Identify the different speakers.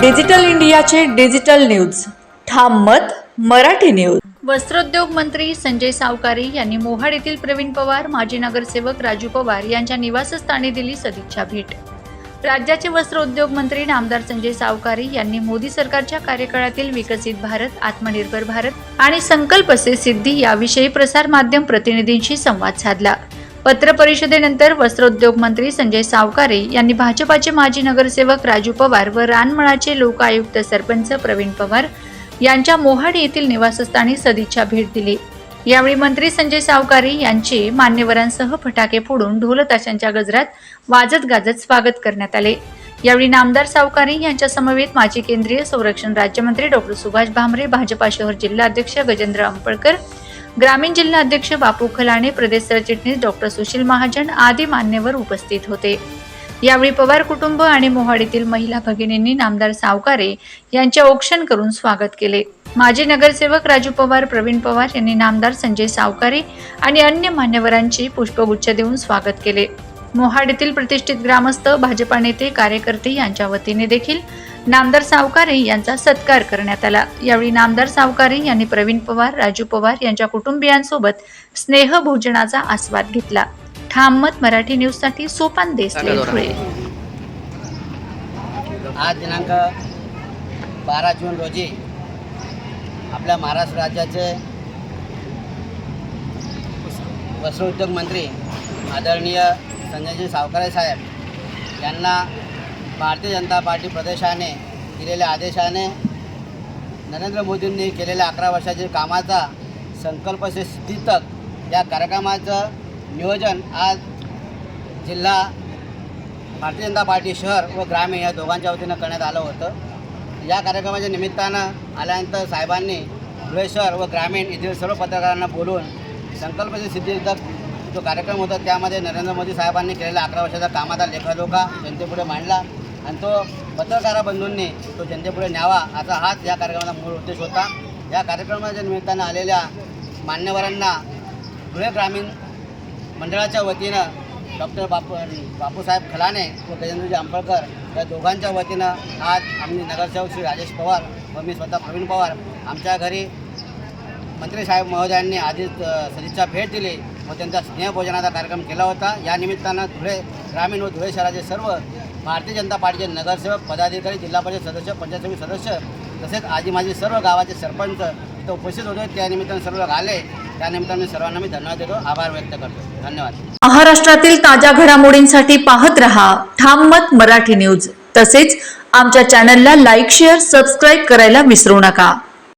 Speaker 1: Digital इंडियाचे digital news. ठाम मत मराठी न्यूज.
Speaker 2: वस्त्रोद्योग मंत्री संजय सावकारी यांनी मोहाड येथील प्रवीण पवार माजी नगरसेवक राजू पवार यांच्या निवासस्थानी दिली सदिच्छा भेट. राज्याचे वस्त्रोद्योग मंत्री नामदार संजय सावकारी यांनी मोदी सरकारच्या कार्यकाळातील विकसित भारत आत्मनिर्भर भारत आणि संकल्प से सिद्धी याविषयी प्रसार माध्यम प्रतिनिधींशी संवाद साधला. पत्र परिषदेनंतर वस्त्रोद्योग मंत्री संजय सावकारे यांनी भाजपाचे माजी नगरसेवक राजू पवार व रानमळाचे लोक आयुक्त सरपंच प्रवीण पवार यांच्या मोहाड येथील निवासस्थानी सदिच्छा भेट दिली. यावेळी मंत्री संजय सावकारी यांचे मान्यवरांसह फटाके फोडून ढोलताशांच्या गजरात वाजत गाजत स्वागत करण्यात आले. यावेळी नामदार सावकारी यांच्या समवेत माजी केंद्रीय संरक्षण राज्यमंत्री डॉक्टर सुभाष भामरे भाजपा शहर जिल्हाध्यक्ष गजेंद्र अंपळकर ग्रामीण जिल्हा अध्यक्ष बापू खलाणे प्रदेश सरचिटणीस डॉक्टर सुशील महाजन आदी मान्यवर उपस्थित होते. यावेळी पवार कुटुंब आणि मोहाडीतील महिला भगिनींनी नामदार सावकारे यांचे औक्षण करून स्वागत केले. माजी नगरसेवक राजू पवार प्रवीण पवार यांनी नामदार संजय सावकारे आणि अन्य मान्यवरांची पुष्पगुच्छ देऊन स्वागत केले. मोहाडीतील प्रतिष्ठित ग्रामस्थ भाजपा नेते कार्यकर्ते यांच्या वतीने देखील नामदार सावकारे यांचा सत्कार करण्यात आला. यावेळी नामदार सावकारे यांनी प्रवीण पवार राजू पवार यांच्या कुटुंबियांसोबत स्नेहभोजनाचा आस्वाद घेतला. ठाम मत मराठी न्यूजसाठी सोपान देसले धुळे
Speaker 3: आज दिनांक बारा जून रोजी आपल्या महाराष्ट्र राज्याचे वस्त्रोद्योग मंत्री आदरणीय संजयजी सावकारे साहेब यांना भारतीय जनता पार्टी प्रदेशाने दिलेल्या आदेशाने नरेंद्र मोदींनी केलेल्या अकरा वर्षाच्या कामाचा संकल्प से सिद्धी तक या कार्यक्रमाचं नियोजन आज जिल्हा भारतीय जनता पार्टी शहर व ग्रामीण या दोघांच्या वतीनं करण्यात आलं होतं. या कार्यक्रमाच्या निमित्तानं आल्यानंतर साहेबांनी धुळे शहर व ग्रामीण येथील सर्व पत्रकारांना बोलून संकल्पचे सिद्धीतक जो कार्यक्रम होता त्यामध्ये नरेंद्र मोदी साहेबांनी केलेल्या अकरा वर्षाचा कामाचा लेखाजोखा जनतेपुढे मांडला. आणि तो पत्रकारा बंधूंनी तो जनतेपुढे न्यावा असा हाच या कार्यक्रमाचा मूळ उद्देश होता. या कार्यक्रमाच्या निमित्तानं आलेल्या मान्यवरांना धुळे ग्रामीण मंडळाच्या वतीनं डॉक्टर बापू बापूसाहेब खलाने व गजेंद्रजी आंबळकर या दोघांच्या वतीनं आज आम्ही नगरसेवक श्री राजेश पवार व मी स्वतः प्रवीण पवार आमच्या घरी मंत्री साहेब महोदयांनी आधीच सदिच्छा भेट दिली व त्यांचा स्नेहभोजनाचा कार्यक्रम केला होता. या निमित्तानं धुळे ग्रामीण व धुळे शहराचे सर्व भारतीय जनता पार्टीचे नगरसेवक पदाधिकारी जिल्हा परिषद सदस्य पंचायत समिती सदस्य तसेच आजी माझी सर्व गावाचे सरपंच इथं उपस्थित होते. त्यानिमित्तानं सर्व आले. त्यानिमित्ताने सर्वांना मी धन्यवाद देतो. आभार व्यक्त करतो. धन्यवाद.
Speaker 1: महाराष्ट्रातील ताज्या घडामोडींसाठी पाहत रहा ठाम मत मराठी न्यूज. तसेच आमच्या चॅनलला लाईक शेअर सबस्क्राईब करायला विसरू नका.